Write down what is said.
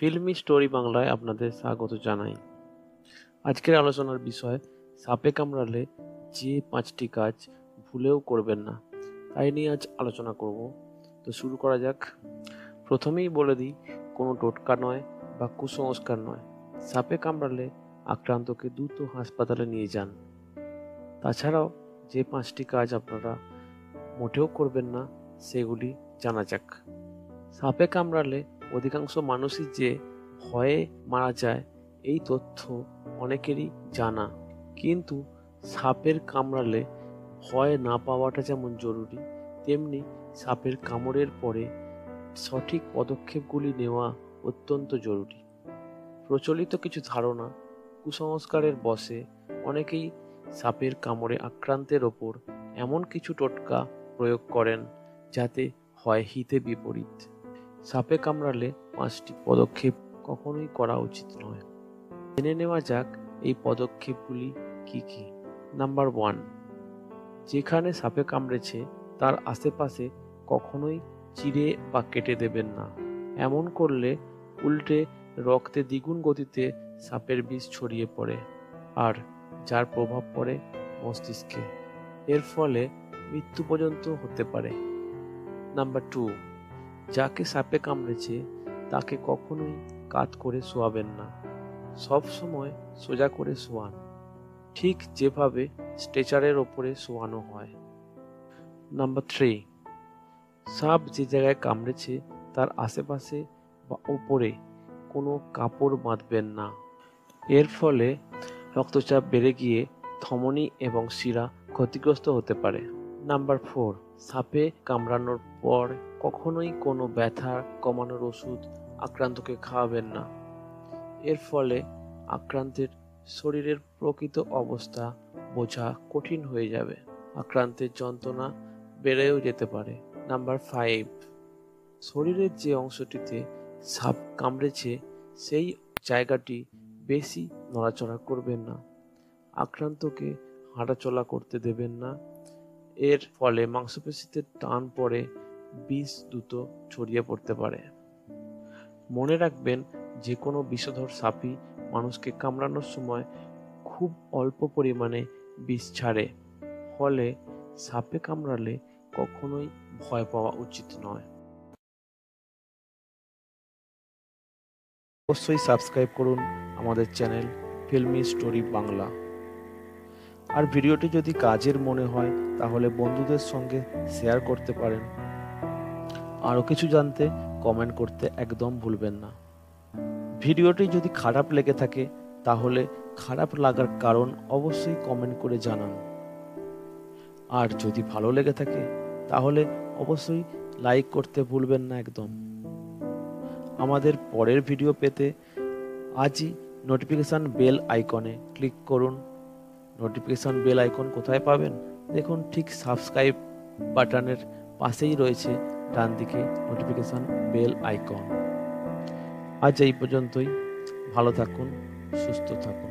Filmi story বাংলায় আপনাদের স্বাগত জানাই। আজকের আলোচনার বিষয়, সাপে কামড়ালে যে পাঁচটি কাজ ভুলেও করবেন না, তাই নিয়ে আজ আলোচনা করব। তো শুরু করা যাক। প্রথমেই বলে দিই, কোনো টোটকা নয় বা কুসংস্কার নয়। সাপে কামড়ালে আক্রান্তকে দ্রুত হাসপাতালে নিয়ে যান। তাছাড়াও যে পাঁচটি কাজ আপনারা মোটেও করবেন না, সেগুলি জানা যাক। সাপে কামড়ালে অধিকাংশ মানুষই যে ভয়ে মারা যায়, এই তথ্য অনেকেরই জানা। কিন্তু সাপের কামড়ালে ভয় না পাওয়াটা যেমন জরুরি, তেমনি সাপের কামড়ের পরে সঠিক পদক্ষেপগুলি নেওয়া অত্যন্ত জরুরি। প্রচলিত কিছু ধারণা কুসংস্কারের বসে অনেকেই সাপের কামড়ে আক্রান্তের ওপর এমন কিছু টোটকা প্রয়োগ করেন যাতে হয় হিতে বিপরীত। সাপে কামড়ালে পাঁচটি পদক্ষেপ কখনোই করা উচিত নয়। জেনে নেওয়া যাক এই পদক্ষেপগুলি কি কি। নাম্বার ওয়ান, যেখানে সাপে কামড়েছে, তার আশেপাশে কখনোই চিড়ে বা কেটে দেবেন না। এমন করলে উল্টে রক্তে দ্বিগুণ গতিতে সাপের বিষ ছড়িয়ে পড়ে আর যার প্রভাব পড়ে মস্তিষ্কে। এর ফলে মৃত্যু পর্যন্ত হতে পারে। নাম্বার টু যাকে সাপে কামড়েছে, তাকে কখনোই কাত করে শোয়াবেন না। সব সময় সোজা করে শোয়ান। ঠিক যেভাবে স্ট্রেচারের ওপরে শোয়ানো হয়। নাম্বার থ্রি, সাপ যে জায়গায় কামড়েছে, তার আশেপাশে বা ওপরে কোনো কাপড় বাঁধবেন না। এর ফলে রক্তচাপ বেড়ে গিয়ে ধমনী এবং শিরা ক্ষতিগ্রস্ত হতে পারে। নাম্বার ফোর সাপে কামড়ানোর পর কখনোই কোনো ব্যথা, কমানোর ওষুধ আক্রান্তকে খাওয়াবেন না। এর ফলে আক্রান্তের শরীরের প্রকৃত অবস্থা বোঝা কঠিন হয়ে যাবে। আক্রান্তের যন্ত্রণা বেড়েও যেতে পারে। নাম্বার ফাইভ শরীরের যে অংশটিতে সাপ কামড়েছে, সেই জায়গাটি বেশি নড়াচড়া করবেন না। আক্রান্তকে হাঁটাচলা করতে দেবেন না। এর ফলে মাংসপেশিতে টান পড়ে বিষ দ্রুত ছড়িয়ে পড়তে পারে। মনে রাখবেন যে কোনো বিষধর সাপই মানুষকে কামড়ানোর সময় খুব অল্প পরিমাণে বিষ ছাড়ে। ফলে সাপে কামড়ালে কখনোই ভয় পাওয়া উচিত নয়। অবশ্যই সাবস্ক্রাইব করুন আমাদের চ্যানেল ফিল্মি স্টোরি বাংলা। আর ভিডিওটি যদি কাজের মনে হয়, তাহলে বন্ধুদের সঙ্গে শেয়ার করতে পারেন। আরও কিছু জানতে কমেন্ট করতে একদম ভুলবেন না। ভিডিওটি যদি খারাপ লেগে থাকে, তাহলে খারাপ লাগার কারণ অবশ্যই কমেন্ট করে জানান। আর যদি ভালো লেগে থাকে, তাহলে অবশ্যই লাইক করতে ভুলবেন না একদম। আমাদের পরের ভিডিও পেতে আজই নোটিফিকেশান বেল আইকনে ক্লিক করুন। নোটিফিকেশান বেল আইকন কোথায় পাবেন? দেখুন, ঠিক সাবস্ক্রাইব বাটনের পাশেই রয়েছে ডান দিকে নোটিফিকেশান বেল আইকন আজ এই পর্যন্তই। ভালো থাকুন, সুস্থ থাকুন।